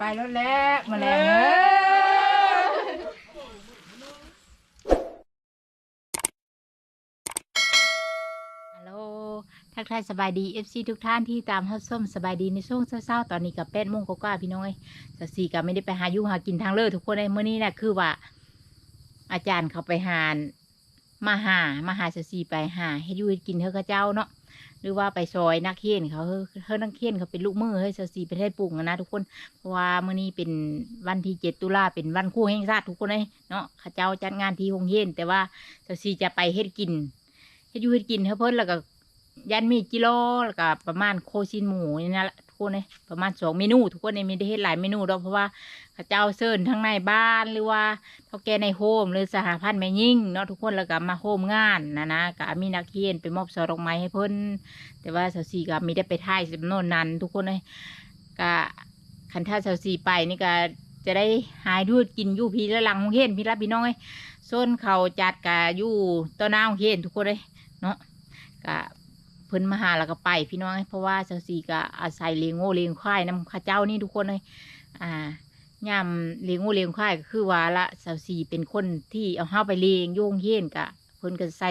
ไปแล้วแหล้วมาแล้วเนฮัลโหลทักทายสบายดี FC ทุกท่านที่ตามฮับส้มสบายดีในช่วงเช้าๆตอนนี้กับแปดโมงกว่าพี่น้อยสสีกับไม่ได้ไปหาอยู่หากินทางเลิศทุกคนในเมื่อนี้นะคือว่า อาจารย์เขาไปหามาหามาหาสสีไปหาให้ยู่ให้กินเธอข้าเจ้าเนาะ หรือว่าไปซอยนักเขียนเขาเฮ้ยนักเขียนเขาเป็นลูกมือเฮ้ยเซาซีเป็นให้ปรุงนะทุกคนเพราะว่าเมื่อนี้เป็นวันที่เจ็ดตุลาเป็นวันครู่แห่งชาติทุกคนเลยเนาะข้าเจ้าจัดงานที่โรงเรียนแต่ว่าเซาซีจะไปเฮ็ดกินเฮ็ดอยู่เฮ็ดกินเฮ้ยเพิ่นแล้วก็ยันมีกิโลแล้วก็ประมาณโคชินหมูนี่นะ คนเลยประมาณสองเมนูทุกคนเลยมีได้เฮ็ดหลายเมนูดอกเพราะว่าเข้าเจ้าเซิร์นทั้งในบ้านหรือว่าเท่าแก่ในโฮมหรือสหพันธ์แม่ยิ่งเนาะทุกคนแล้วก็มาโฮมงานนะนะก็มีนักเขียนไปมอบซอดอกไม้ให้เพิ่นแต่ว่าสาวสีก็มีได้ไปถ่ายจำนวนนั้น ทุกคนเลยก็คันถ้าสาวสีไปนี่ก็จะได้หายดูดกินยู่พี่ละหลังของเห็นพี่ละพี่น้องเอ้ยส้นเขาจัดกะอยู่ต้นน้าของเห็นทุกคนเลยเนาะก็ เพิ่นมาหาแล้วก็ไป พี่น้องเพราะว่าสาวสีก็อาศัยเลี้ยงโง่เลี้ยงควายนำข้าเจ้านี่ทุกคนเลยอ่ายามเลี้ยงโง่เลี้ยงควายก็คือว่าละสาวสีเป็นคนที่เอาห้าไปเลี้ยงโยงเย็นกะเพิ่นก็ใส่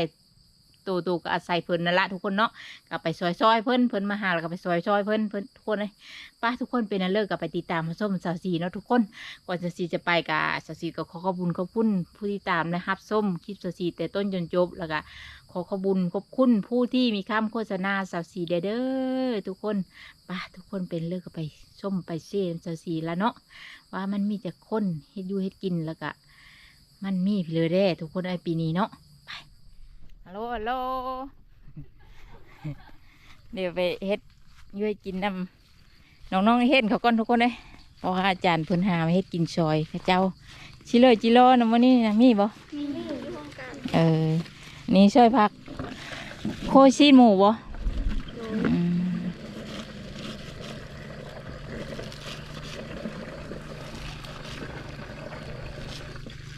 ตัวตัวก็อาศัยเพิ่นนั่นละทุกคนเนาะก็ไปซอยซอยเพิ่นเพิ่นมาหาแล้วก็ไปซอยซอยเพิ่นเพิ่นทุกคนเลยป้าทุกคนเป็นอันเลิกกับไปติดตามมาส้มสาวสีเนาะทุกคนก่อนสาวสีจะไปกับสาวสีก็ขอขอบคุญขอบคุณผู้ที่ตามนะครับส้มคลิปสาวสีแต่ต้นจนจบแล้วก็ขอขอบคุญขอบคุณผู้ที่มีคำโฆษณาสาวสีเด้อทุกคนป้าทุกคนเป็นเลิกกับไปส้มไปเซ่สาวสีแล้วเนาะว่ามันมีแต่คนเฮ็ดอยู่เฮ็ดกินแล้วก็มันมีพี่เลยเด้ทุกคนไอปีนี้เนาะ ฮัลโหลฮัลโหลเดี๋ยวไปเฮ็ดอย้วยกินน้ำน้องๆเฮ็ดเขาก่อนทุกคนเลยเพราะว่าอาจารย์เพิ่นหามาเฮ็ดกินซอยเข้าเจ้าชิเลยจิโร่นะวันนี้นะมีบ่มีไม่อยู่ที่ห้องการเออนี่ช่วยพัก โคชีหมูบ่อืม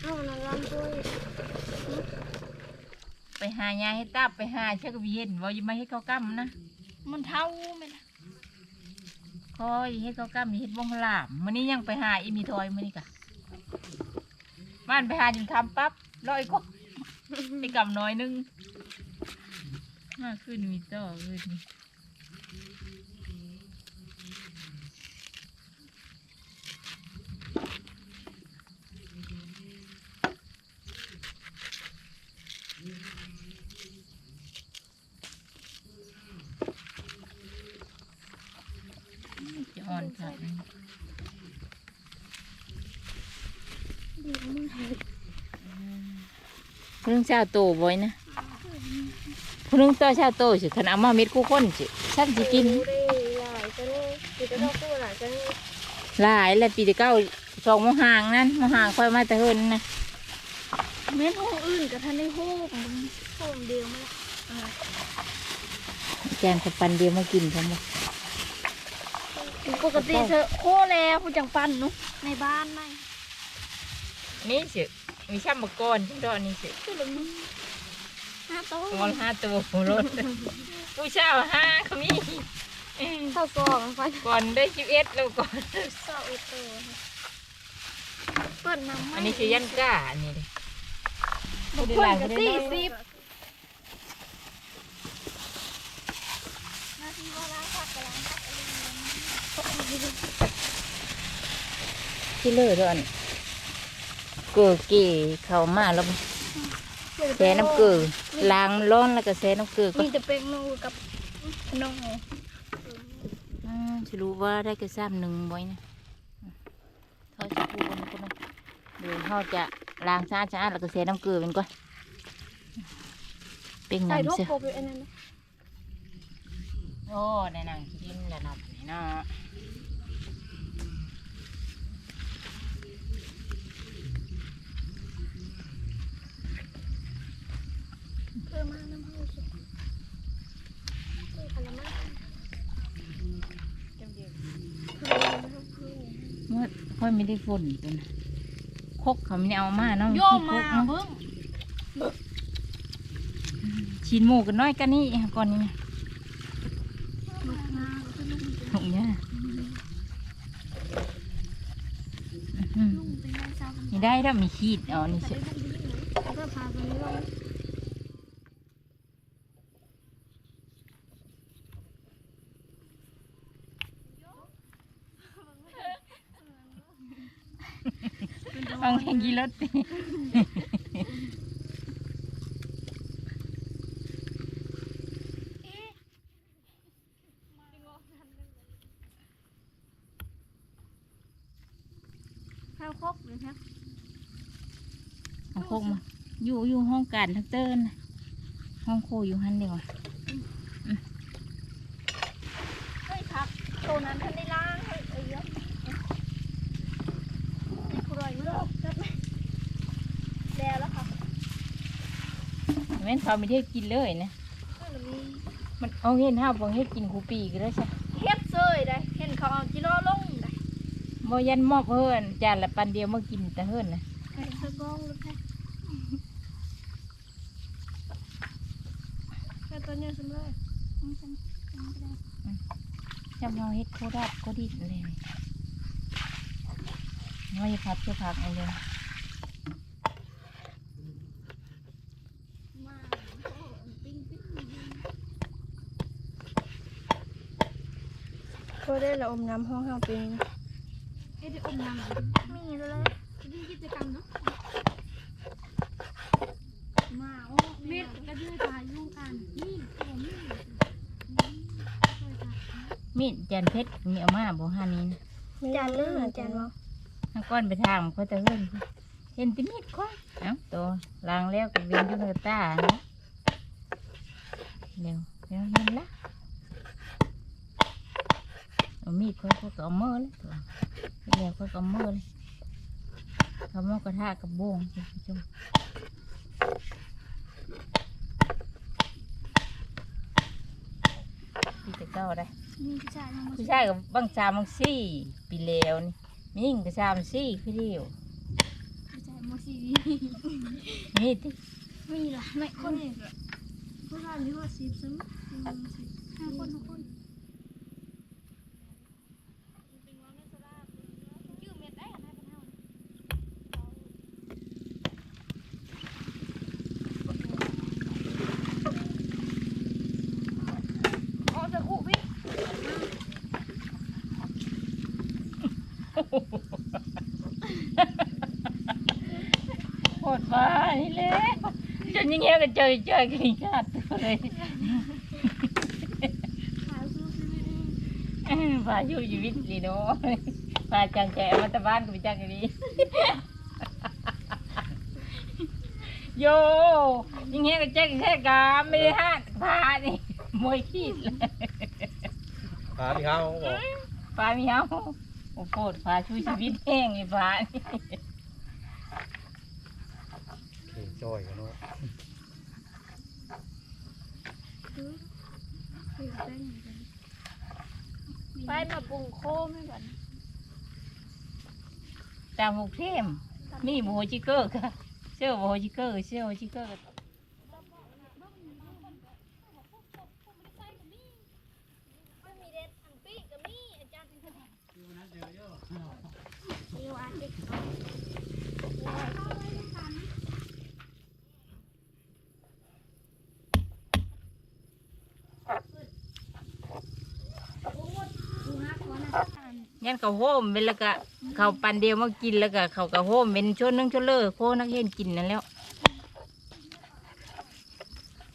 เอาน้ำร้อนด้วย ไปหายาให้ตับไปหาเชือกวิเห็นบ่อยังมาเฮ็ดข้าวกล้ำนะมันเท่าไหมนะคอยเฮ็ดข้าวกล้ำนี่เฮ็ดวงลามมื้อนี้ยังไปหาอีมีทอยมื้อนี้กะบ้านไปหาจนคำปั๊บร้อยก็ไปกำน้อยหนึงมาขึ้นมีต่อขึ้น อ่อนค่ะดีมึงเห็ดพนึงชาวโตบ่อยนะพนึงต่อชาวโตสิคันเอามาเม็ดคู่คนสิฉันสิกินดูได้หลายจะนี่คือจะต้องพูดหลายจะนี่หลายแล้วปีที่เก้าสองโมงห่างนั้นโมงห่างค่อยมาแต่เฮินนะเม้นห้องอื่นกับท่านได้ห้องห้องเดียวมาละแกงกับปันเดียวมากินผมบอก ปกติเธอโคแล้วผู้จังปันเนุในบ้านไม่นี่สิมีช่ำมะกอนชิ้นดอกนี่สิคือละมึงห้าโต๊ะงอนห้าตัวรถผู้เช่าห้าเขามีเอ้ยเท่าซองไปก่อนได้ชิบเอ็ดแล้วก่อนเศร้าเอโต้เปิดน้ำอันนี้คือยันก้าอันนี้เลยบุกคนกับสี่สิบนาทีว่าล้างผักกับล้างผักอะไรอย่างเงี้ย ที่เลือดอนเกลือเกี่เข้ามาแล้วแช่น้ำเกลือล้างร้อนแล้วก็แช่น้ำเกลือก็มีแต่เป็นนูกับน้องอืมจะรู้ว่าได้กระซ้ำหนึ่งไว้นะทอดสักพูกันก็ไม่เดี๋ยวเขาจะล้างสะอาดสะอาดแล้วก็แช่น้ำเกลือเป็นก่อนเป็นใส่ทุน้ำกเสือโปรไปอันนั้นนะโอ้ในหนังกินแล้วเนาะนี่เนาะ เพิ่มมาน้ำมันสุดเพิ่มอะไรมากเมื่อค่อยไม่ได้ฝนตันะคกเขาไม่ได้เอามาเนาะโยมมาเนาะเพิ่งชิ้นหมูกันน้อยกันนี่ก่อนนี่นะถุงเนี่ยอืมลุงเป็นไงเจ้านี่ได้แล้วมีขีดเอนี่แต่สิ ได้บุญที่ไหนแล้วก็พาตัวนี้ลง ฟังเพลง กีรถข้าวคกเลยครับเอาโคกมาอยู่อยู่ห้องการทักเติ้นน่ะห้องโคอยู่หันเดียวอะเฮ้ยครับตัวนั้นท่านได้ล้างเฮ้ยเอ้ยเยอะในครัวอยู่แล้วจับไหมแล้วแล้วครับ แม่นเขาไม่ได้กินเลยนะก็เลยมีมันเอาเห็นห้าวบงเฮ็ดกินคูปีก็ได้ใช่เฮ็ดเซยได้เห็นเขาเอาจิโร่ลงได้บ่ยันมอบเฮินจานละปันเดียวมากินแต่เฮินนะไก่สะกองเลยแค่แค่ตัวเนี้ยสำเร็จอืมฉันฉันไม่ได้จำเอาเฮ็ดโคราดโคดิดเลยน้อยพับเสื้อผักเอาเลย มาโอ้ปิ้งปิ้ง ก็ได้ละอมน้ำห้องเฮาปีนเอ๊ะได้อมน้ำมีเลยดีกิจกรรมเนาะมาโอ้เม็ดก็ยืดตายยุ่งกันนี่ตัวนี่มีดจานเพชรมีเอามาบ่หานี้นะจานเลื่อนจานว่าถ้าก้อนไปทางเขาจะเฮินเห็นติมีดก้อนเอ้าตัวล้างแล้วก็เวียนอยู่เฮอตานะเร็วเร็วเห็นละเอา มีดเขาเขาก็เอามือเลยตัวเร็วเขาก็เอามือเลยเขามากระทะกับโบงคุณผู้ชมพี่จะเก้าได้นี่ผู้ชายยังผู้ชายกับบางสามบางสี่ปีเลวนี่มีหญิงกับสามสี่คือเดียวผู้ชายมสีนี่ติมีหลายไม่คนเองผู้ชายนี่ว่าสิบซึ่งห้าคนทุกคนอ๋อจะขู่พี่ โคตรฟ้านี่แหละจนยัง เงี้ยก็เจอเจอกันอีกชาติเลยขายสู้ชีวิตเองฟ้าอยู่ชีวิตดีเนาะฟ้าจังแจมาแตะบ้านก็ไปจังกันดีโยยังเงี้ยก็แจ๊กแค่กามไม่ได้ห้าฟ้านี่มวยขีดเลยขาที่เขาบอกฟ้ามีเฮาโอ้โคตรฟ้าช่วยชีวิตแห้งเลยฟ้านี่เข่งจอยกันเนาะ ไปมาปรุงโคไม่ก่อนตามหกเทมมีโบจิเกอร์ค่ะเชื่อโบจิเกอร์เชื่อโบจิเกอร์ ไม่มีเด็ดอันปีก็มีอาจารย์เป็นคนเดียวอาเด็ก ยันเขาโฮมเป็นแล้วก็เขาปันเดียวมากินแล้วก็เขาก็โฮมเป็นชนนึงชนเลอโคนักเห็นกินนั่นแล้ว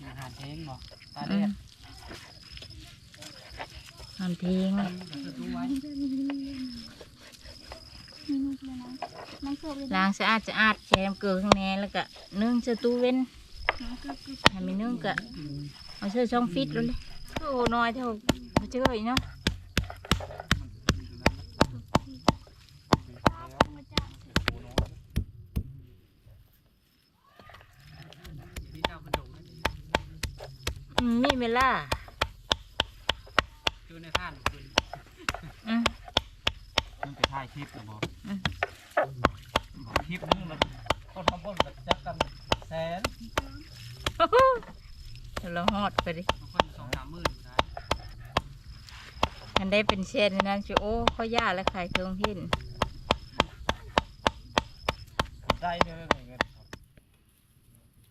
อาหารเองบอกตาอืเด็มดทำเพลงดูไว้น้องเกือบเลยล้างสะอาดสะอาดแชมเกลือข้างในแล้วก็นึ่งเสื้อตู้เว้นน้องเกือบเกือบให้มีนึ่งก็เอาเสื้อช่องฟิตแล้วเลยโอ้น้อยเท่าเขาเจออีกเนาะ มาจ้า ที่เจ้าเป็นดง อืมมีเวลาคือในท่านคุณอืมมึงไปถ่ายคลิปหรือบอกอืมคลิปนึงมันคนทำบนแบบจักกันแสนโอ้โหเดี๋ยวเราฮอดไปดิบางคนสองสามหมื่นได้กันได้เป็นเชนนั้นชิโอ้เขาย่าและขายเครื่องหินได้เด้อเงิน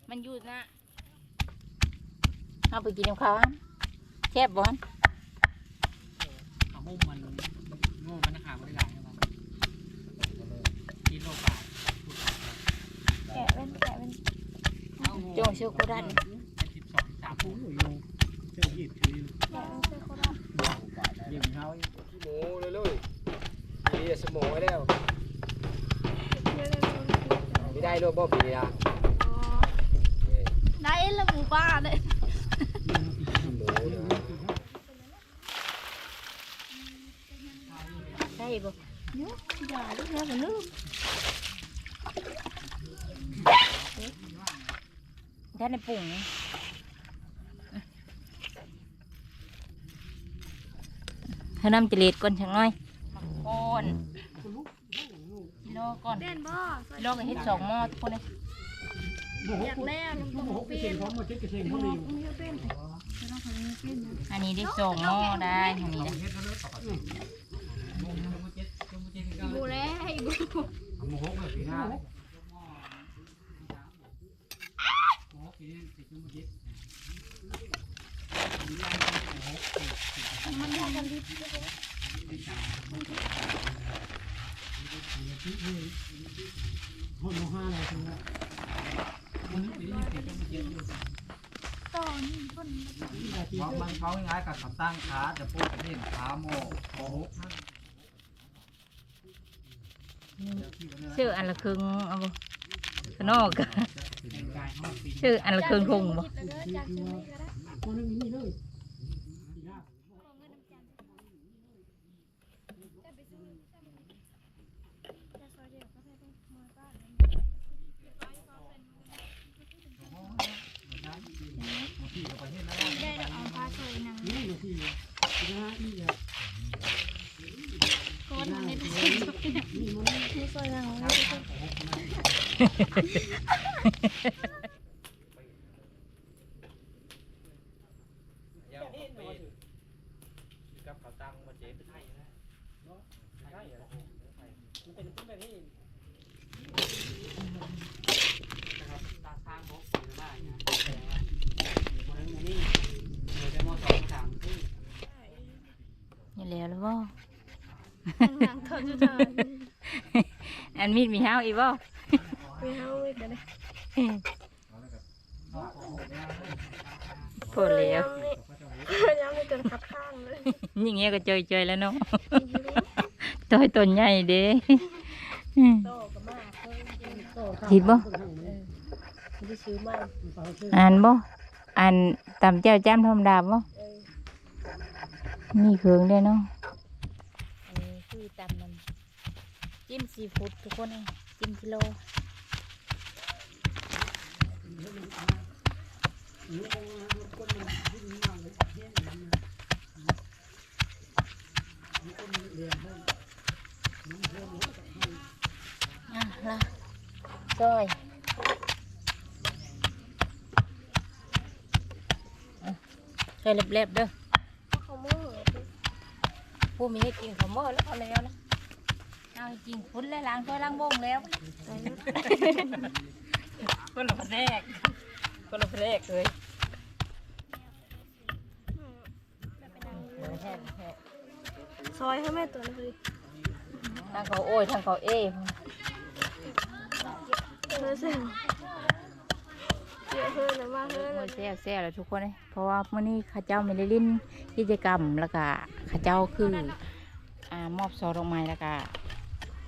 มันอยู่นะ เอาไปกินกับข้าวอะแซ่บบ่ฮะขามุ่มมันโง่มันขาไม่ได้หลายนะครับกิโลบาทแกะเป็นแกะเป็นจงชื่อโคดันสิบสองสามโอ้ยโยเจ้าหยิบคือแกะเป็นเสื้อโคราชยิงเขาขี้หมูเลยเลยปีนี้สมองไว้แล้วเสื้อเลยไม่ได้โลบ่ปีนี้อะอ๋อได้ละหมูป่าเลยขี้หมูเนาะ ได้บ่เนาะอย่าลูกแล้วมันลูกได้ในปุ่งเธอน้ำจเลดก่อนชังน้อยก่อนกิโลก่อนเป็นบ่กิโลก็เฮ็ดสองหม้อทุกคนเลย อยากแล้วน้ำตกเป็นพร้อมมาเช็ดกระเทียมหพมูอดีมีเป็นจะต้องทำมีเป็นนะอันนี้ได้สองหม้อได้อันนี้ได้บูแล้วให้บูหมูหกเลยปีหน้ามันทำกันดีห้องห้าอะไรทั้งนั้น ต่อนี่คนเพราะมันเขาง่ายกับขับตั้งขาจะพูดกันที่ขาโมโอ้โหชื่ออันละครึ่งเอาบ่ขางนอกก็ชื่ออันละครึ่งคงบ่ จากเชียงใหม่ก็ได้ คนนึงนี่เลย ของเงินน้ำจันทร์จะไปซื้อจะซอยเดียวก็ได้มวยบ้าน ได้ดอกออมพาซอยนางนี่มาที่นะนี่อะโคตรมันได้ซอยนี่มันนี่ซอยนางเลย เย้าปีกับเขาตั้งมาเจ๊ไปไทยนะใช่เหรอ มันเป็นแบบนี้ นะครับตาข้างบกหรือว่าอย่างเงี้ยมันนี่เลยได้มอสองสามที่ นี่แล้วแล้วบ่ นางทอดจุดทานอันมีดมีเฮาอีกบ่ไปเฮาเว้ยกันเลยพอแล้วยังไม่จนขับข้างเลยยิ่งเงี้ยก็เจยๆแล้วเนาะต้อยต้นใหญ่เด้อืมโตก็มากเลยผิดบ่ที่ซื้อมาอ่านบ่อ่านตามเจ้าจ้ำธรรมดาบ่มีเครื่องด้วยเนาะอันนี้คือตำมัน จิ้มซีฟู้ดทุกคนเองจิ้มกิโลอะละซอยอะซอยเล็บๆเด้อเขาเมื่อผู้มีให้กินข้าวเมื่อแล้วเอาแล้วนะ เอาให้กินคุ้นแล้วล้างถ้วยล้างโบ้งแล้วคนละแรกคนละแรกเลยซอยให้แม่ตัวนี้เลยทางเขาโอ้ยทางเขาเอ้เพื่อเส้นเยอะเพื่อนนะมาเพื่อนโอ้ยแซ่บแซ่บแล้วทุกคนเลยเพราะว่าเมื่อนี้ข้าเจ้าไม่ได้เล่นกิจกรรมแล้วก็ข้าเจ้าคืออ่ามอบซอดอกไม้แล้วก็เ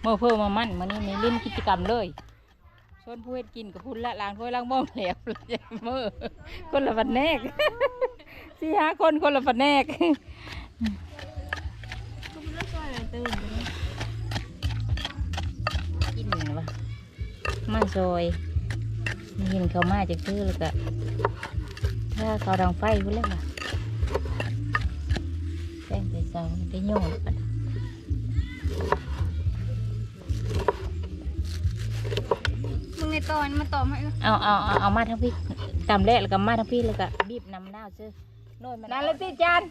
มื่อเพิ่มมามั่นมื่อนี้ม่เล่นกิจกรรมเลยชวนผู้เฮ็ดกินกับพุ่นละล้างถ้วยล้างโบ้งแล้วเมื่อคนละวันแนกสี่ห้าคนคนละวันแนกกซอยตื่นกินวะมาซอยมีเห็นเขามาจากคือแล้วก็ถ้าเขาดังไฟพุ่นแล้วว่ะแป้งแต่เช้าได้โยนกั ในตอนมาต่อมาเอาเอาเอาเอามาทั้งพี่ตำแรกแล้วก็มาทั้งพี่แล้วก็บีบน้ำหน้าวซื้อโน่นมันนั่นละติจาน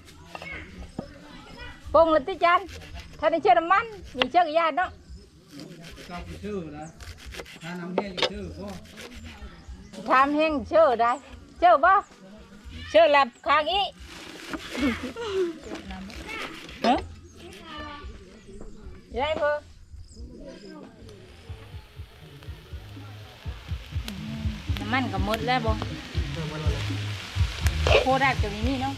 ปรุงละติจานถ้าได้เชื่อน้ำมันมีเชื่อกบญาติเนาะเก้าชื่อนะถ้าน้ำแห้งชื่อก็ทำเฮงเชื่อได้เชื่อบ่เชื่อหลับข้างอีเฮ้ยได้เพื่อ น้ำมันก็หมดแล้วบ่เออมาเลยโคราชก็มีนี่เนาะ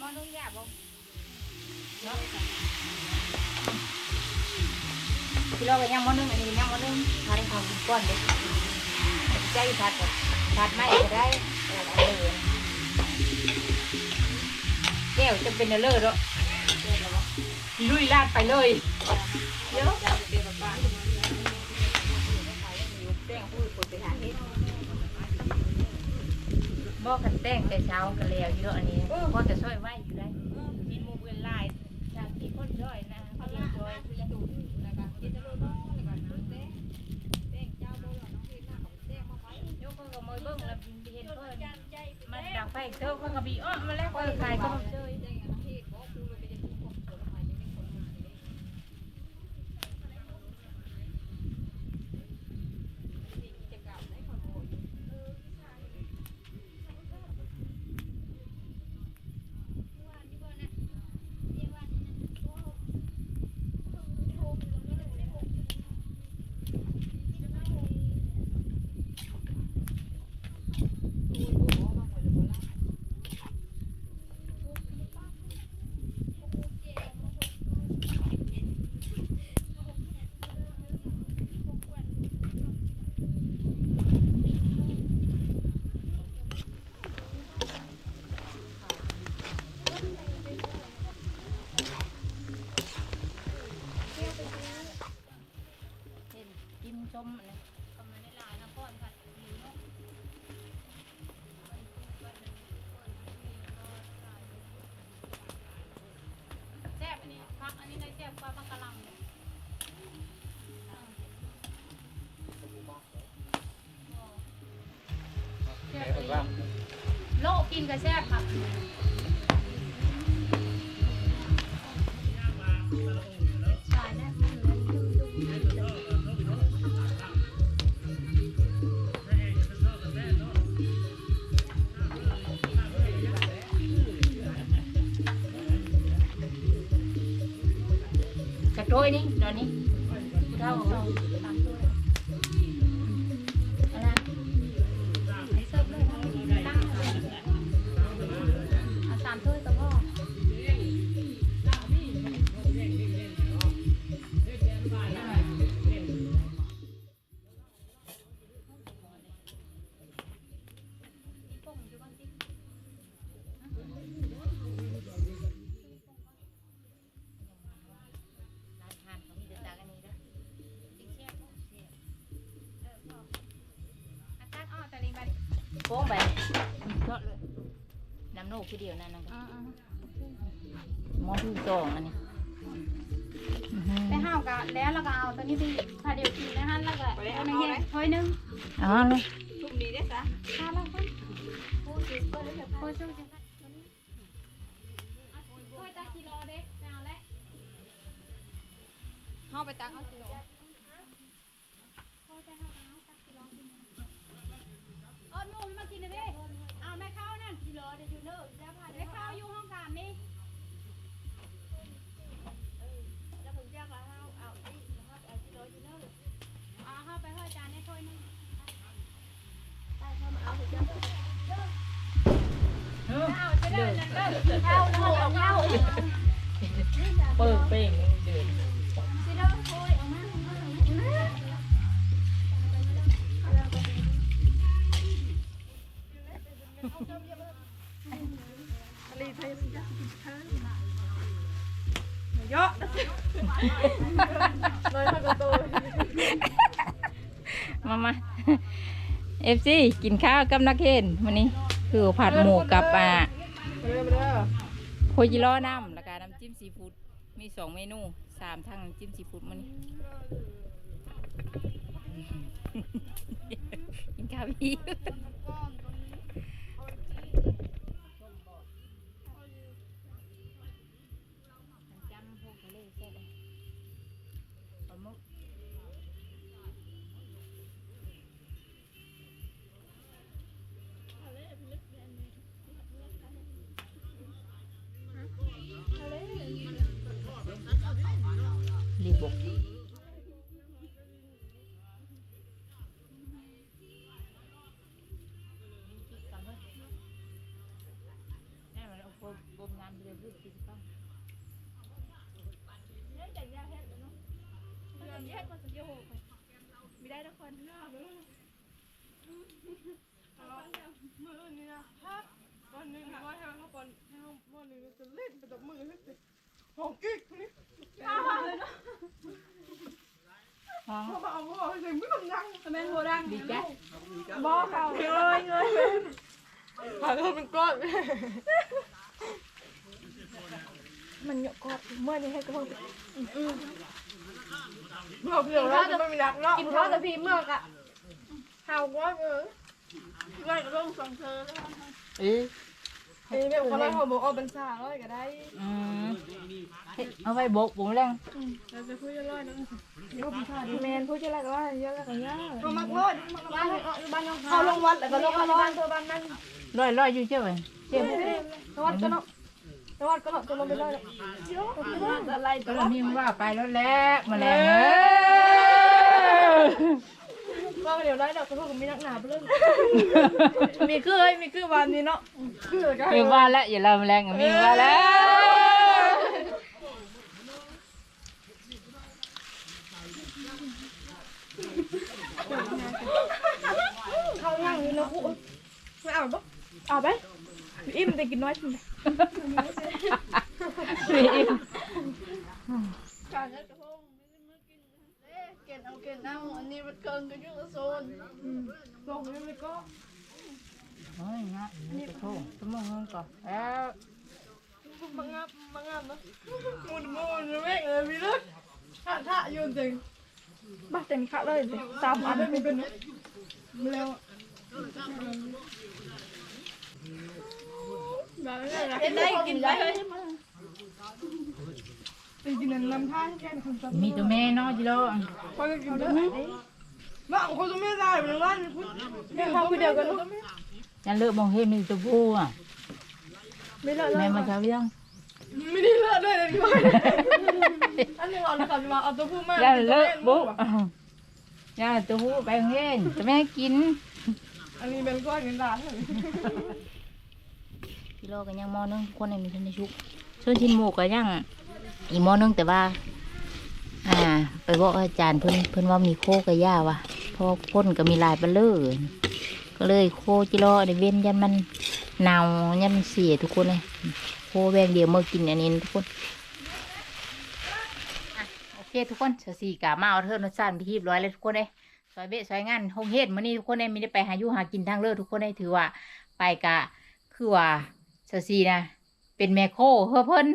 มอนุ่งยาบ่เนาะพี่เราก็ยังมอนึงอันนี้ยังมอนึงทานข้าวก้อนเด็กใจผัดบ่ผัดไม่ก็ได้เออเอาเลยแก้วจะเป็นเลิศเนาะลุยลาดไปเลยเดี๋ยวบอกกันแต่งแต่เช้ากันแล้วอยู่เนาะอันนี้ พ่อจะช่วยไว้อยู่ได้มีหมูเวลายจากที่คนช่วยนะเขาเรียกช่วยยกมือกับมือเบิ้งแล้วเห็นเพิ่นมันดังไฟเจ้าเขาก็บีอ้อมาแล้วก็ขายก็มาเจอ โลกกินกับแป้งไปเยอะเลยน้ำโนกทีเดียวนั่นนะครับหมอที่สองอันนี้อื้อหือได้ห้าวกะแล้วเราก็เอาตัวนี้ไปถ้าเดี๋ยวกินนะฮะแล้วก็เอาในเฮ็ดถ้วยหนึงเอ๋อเลยถ้าแล้วก็โอ้ยก็เลยโอ้ยช่วยจังถ้วยตากิโลเด็กเอาละเข้าไปตักเอากิโล เปิดเป้งเดินเยอะเลยพักตัว มามาเอฟซีกินข้าวกับนักเคนวันนี้คือผัดหมูกับอะ ด้อเด้อโคจิโร่น้ำแล้วก็น้ำจิ้มซีฟู้ดมีสองเมนูสามทั้งน้ำจิ้มซีฟู้ดมันนี้กินข้าวอีกจำพวกทะเลเสร็จปลาหมึก เขาเอาพ่อให้ถึงไม่ต้องนั่งทำไมโหดังดีจ้ะบอกเขาเงยเงยผ่านเขาเป็นก้อนมัน เยอะก้อนเมื่อนี้ให้ก้อนเมื่อเพียงแล้วจะไม่มีรักเนาะกินข้าวแต่พี่เมื่อกะเฮาก้อนเออไล่ก็ต้องส่งเธอเอ้ยเอ้ยแบบเขาไล่เขาบอกเอาเป็นสาร้อยก็ได้อืมเฮ้ยเอาไว้บกบุ๋มแรงเราจะพูดจะร้อยนะเดี๋ยวพี่ชายแมนพูดจะไรก็ว่าเยอะแล้วก็ยากเขามักร้อยบ้านบ้านเขาลงวัดแล้วก็ลงมาบ้านเธอบ้านนั้นร้อยร้อยอยู่เจ้าไว้เจ้าสวัสดีก็เนาะสวัสดีก็เนาะจะลงไปเลยอะไรก็เรานี่มันว่าไปแล้วแหละมาแล้ว เอ้ยก็เดี๋ยวได้เดี๋ยวกระทบกับมีนักหนาเรื่องมีคือเอ้ยมีคือวันนี้เนาะคือกันมีว่าแล้วอย่าเราแรงกับมีว่าแล้วเขาย่างอยู่นะกูไม่เอาปะเอาไปอิ่มแต่กินน้อยจริงมีอิ่มการเล่นกระทงไม่ได้มากินเอ๊ะ เกณฑ์เอาเกณฑ์เอาอันนี้มันเกินกันยุ่งโซนลงไม่ไม่ก็โอ้ยนะนี่จะโทษสมองเงินก่อนแล้วมังงับมังงับนะมุนมุนแม่งเลยมีเลือดท่าท่ายืนจริงบ้าเต็มขาเลยสามอันไม่เป็นเร็วเห็นได้กินได้ไปกิ นน้ำท่าแค่คนสัมีตัวแม่เนาะจิโร่พอจะกินได้บ้าคนจะไม่ได้เหมือนว่าเนี่ยเขาคุยเดียวกันยันเลิกมองเห็นมีตัวผู้อะไม่เลิกแม่มาเช้ายังไม่ได้เลิกด้วยเลยด้วยอันนึงเอาละค่ะมาเอาตัวผู้มายันเลิกบุ๊ยันตัวผู้ไปโรงเห็นตัวแม่กิน อันนี้เป็นก้อนเงินล้านเลยจิโร่ก็ยังมอนึงคนในมีทันได้ชุกส่วนชิ้นหมูก็ยัง อีกมอนึงแต่ว่า อ่า ไปบอกอาจารย์เพิ่นเพิ่นว่ามีโคกับย่าว่ะพราะพ่นก็มีลายเบลเลอร์ก็เลยโคจิโร่ในเว้นยันมันเน่ายันมันเสียทุกคนเลยโคแบงเดียวเมื่อกินอันนี้ทุกคนอโอเคทุกคนเสยสี่กะมาเอาเทิร์นสั้นไปที่ร้อยเลยทุกคนเลยซอยเบะซอยงานห้องเฮ็ดมื้อนี้ทุกคนเลยม่ได้ไปหาอยู่หากินทางเลิศทุกคนเลยถือว่า ไปกะคือว่าเสยสี่นะ เป็นแม่โคเพื่อเพิ่น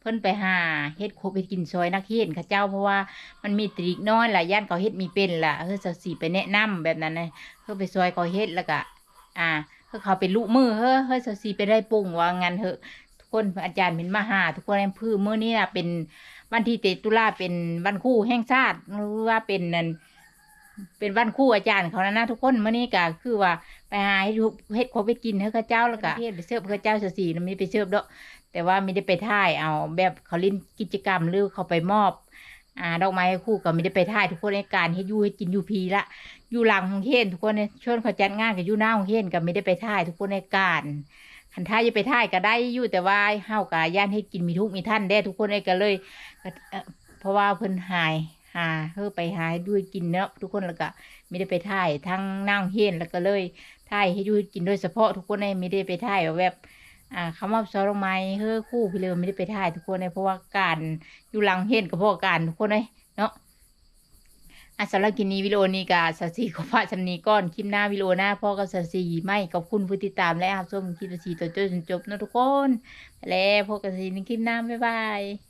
เพิ่นไปหาเฮ็ดโคไปกินซอยนักเฮ็ดข้าเจ้าเพราะว่ามันมีตรีกน้อยหล่ะย่านเขาเฮ็ดมีเป็นล่ะเฮ้ยสยสี่ไปแนะนำแบบนั้นเลยเฮ้ยไปซอยเขาเฮ็ดแล้วก็อ่าเฮ้ยเขาเป็นลูกมือเฮ้ยเฮ้ยสยสี่ไปได้ปุ่งว่างั้นเถอะทุกคนอาจารย์เป็นมหา ทุกคนในพื้นมื้อนี้นะเป็นวันที่เตตุลาเป็นวันคู่แห่งชาติหรือว่าเป็นนั่นเป็นวันคู่อาจารย์เขานะนะทุกคนมื้อนี้ก็คือว่าไปหาให้เฮ็ดโคไปกินให้ข้าเจ้าแล้วก็เฮ็ดไปเสิร์ฟข้าเจ้าสยสี่น่ะไม่ได้ไปเสิร์ฟดอก แต่ว่าไม่ได้ไปถ่ายเอาแบบเขาเล่นกิจกรรมหรือเขาไปมอบอ่าดอกไม้ให้คู่ก็ไม่ได้ไปถ่ายทุกคนในการให้ยู่ให้กินอยู่พีละอยู่หลังของเฮนทุกคนในช่วงเขาจัดงานกับยู่หน้าของเฮนก็ไม่ได้ไปถ่ายทุกคนในการคันท่าจะไปถ่ายก็ได้อยู่แต่ว่าเฮากับย่านให้กินมีทุกมีท่านได้ทุกคนเองก็เลยเพราะว่าเพิ่นหายหาเพื่อไปหาให้ด้วยกินเนาะทุกคนแล้วก็ไม่ได้ไปถ่ายทั้งนั่งเฮนแล้วก็เลยถ่ายให้ยู่กินโดยเฉพาะทุกคนในไม่ได้ไปถ่ายว่าแบบ อ่าคำว่าซอลงไม้เฮ้อคู่พี่เลยไม่ได้ไปถ่ายทุกคนเลยเพราะว่าการอยู่หลังเห็นกับพ่อการทุกคนเลยเนาะอะสำหรับกินนี้วิดีโอนี้กับสัสีขอพระชำนีก้อนคลิปหน้าวิดีโอหน้าพ่อกับสัสีไม่ขอบคุณผู้ติดตามและรับชมคลิปสัสีตัวจนจบนะทุกคนไปแล้วพบกันสัสีในคลิปหน้าบ๊ายบาย